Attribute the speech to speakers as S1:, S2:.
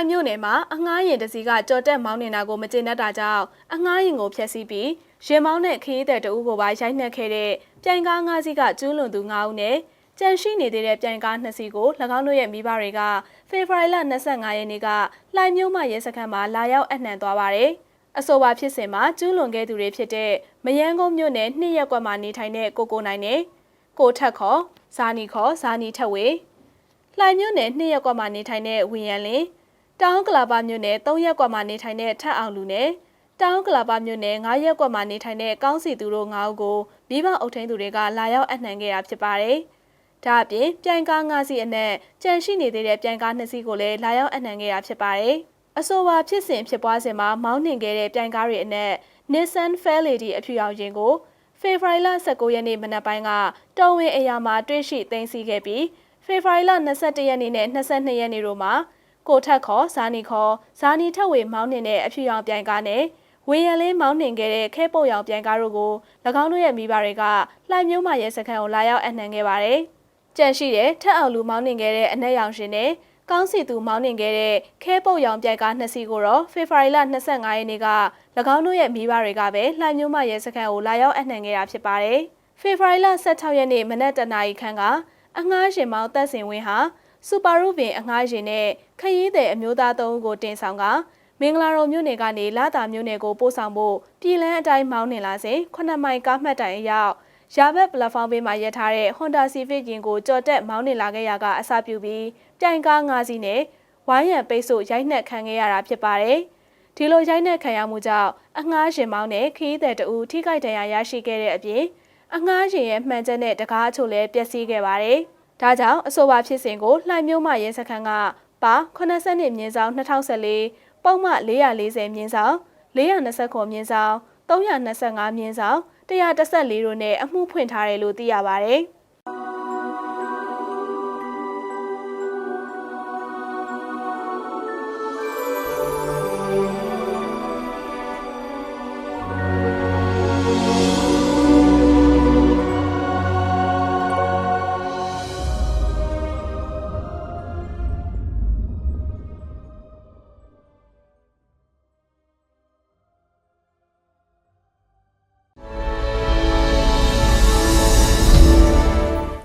S1: င်မြို့နယ်မှာအငှားရင်တစ်စီးကကြော်တက်မောင်းနေတာကိုမကျေနပ်တာကြောင့်အငှားရင်ကိုဖျက်ဆီးပြီးရင်မောင်းတဲ့ခရီးသည်တအုပ်ကိုပါရိုက်နှက်ခဲ့တဲ့ပြိုင်ကား၅စီးကကျူးလွန်သူ၅ဦးနဲ့ကြန့်ရှိနေသေးတဲ့ပြိုင်ကား၂စီးကို၎င်းတို့ရဲ့မိဘတွေကဖေဖော်ဝါရီလ25ရက်နေ့ကလှိုင်မြို့မှရဲစခန်းမှာလာရောက်အနှံသွားပါတယ်။အဆိုပါဖြစ်စဉ်မှာကျူးလွန်ခဲ့သူတွေဖြစ်တဲ့မယန်းကုန်းမြို့နယ်နှစ်ရက်ကွက်မှာနေထိုင်တဲ့ကိုကိုနိုင်နဲ့ကိုထက်ခေါ်ဇာနီခေါ်ဇာနီထက်ဝေလှိုင်မြို့နယ်နှစ်ရက်ကွက်မှာနေထိုင်တဲ့ဝီယန်လင်း တောင်ကလာပါမြို့နယ်၃ရက်ကွက်မှာနေထိုင်တဲ့ထက်အောင်လူနဲ့တောင်ကလာပါမြို့နယ်9ရက်ကွက်မှာနေထိုင်တဲ့ကောင်းစီသူတို့9ဦးကိုမိဘအုပ်ထိန်းသူတွေကလာရောက်အနှံခဲ့တာဖြစ်ပါတယ်။ဒါအပြင်ပြိုင်ကား9စီးအနက်ကြန့်ရှိနေသေးတဲ့ပြိုင်ကား2စီးကိုလည်းလာရောက်အနှံခဲ့တာဖြစ်ပါတယ်။အဆိုပါဖြစ်စဉ်ဖြစ်ပွားစဉ်မှာမောင်းနှင်ခဲ့တဲ့ပြိုင်ကားတွေအနက် Nissan Fair Lady အဖြူရောင်ရင်ကိုဖေဖော်ဝါရီလ19ရက်နေ့မနက်ပိုင်းကတော်ဝင်အရာမှာတွေ့ရှိသိမ်းဆည်းခဲ့ပြီးဖေဖော်ဝါရီလ21ရက်နေ့နဲ့22ရက်နေ့တို့မှာ ကိုထက်ခေါ်ဇာနီခေါ်ဇာနီထက်ဝေမောင်းနှင်တဲ့အဖြူရောင်ပြိုင်ကားနဲ့ဝေရလေးမောင်းနှင်ခဲ့တဲ့ခဲပုတ်ရောင်ပြိုင်ကားတို့ကို၎င်းတို့ရဲ့မိဘတွေကလှိုင်မျိုးမရဲစခန်းကိုလာရောက်အနှံခဲ့ပါတယ်။ကြန့်ရှိတဲ့ထက်အောင်လူမောင်းနှင်ခဲ့တဲ့အနက်ရောင်ရှင်နဲ့ကောင်းစီသူမောင်းနှင်ခဲ့တဲ့ခဲပုတ်ရောင်ပြိုင်ကားနှစ်စီးကိုတော့ဖေဖော်ဝါရီလ25ရက်နေ့က၎င်းတို့ရဲ့မိဘတွေကပဲလှိုင်မျိုးမရဲစခန်းကိုလာရောက်အနှံခဲ့တာဖြစ်ပါတယ်။ဖေဖော်ဝါရီလ16ရက်နေ့မနက်တနာရီခန့်ကအငှားရှင်မောင်းသက်စင်ဝင်းဟာ စူပါရုဘင်အငှားရှင်နဲ့ခရီးသည်အမျိုးသားသုံးဦးကိုတင်ဆောင်ကမင်္ဂလာတော်မြို့နယ်ကနေလာတာမြို့နယ်ကိုပို့ဆောင်ဖို့ပြည်လန်းအတိုင်းမောင်းနေလာစဉ်9မိုင်ကားမှတ်တိုင်အရောက်ရာဘက်ပလက်ဖောင်းဘေးမှာရပ်ထားတဲ့ Honda Civic ယာဉ်ကိုကြော်တက်မောင်းနေလာခဲ့ရကအစပြုပြီးပြိုင်ကား၅စီးနဲ့ဝိုင်းရံပိတ်ဆို့ရိုက်နှက်ခံခဲ့ရတာဖြစ်ပါတယ်။ဒီလိုရိုက်နှက်ခံရမှုကြောင့်အငှားရှင်မောင်းနဲ့ခရီးသည်တအူထိခိုက်ဒဏ်ရာရရှိခဲ့တဲ့အပြင်အငှားရှင်ရဲ့မှန်ချက်နဲ့တကားအချို့လည်းပျက်စီးခဲ့ပါတယ်။ ဒါကြောင့်အဆိုပါဖြစ်စဉ်ကိုလှိုင်မြို့မှရဲစခန်းကပါ80နှစ်မြင်းဆောင်2014ပုံမှ440မြင်းဆောင်420ခုမြင်းဆောင်325မြင်းဆောင်114တို့နဲ့အမှုဖွင့်ထားတယ်လို့သိရပါတယ်။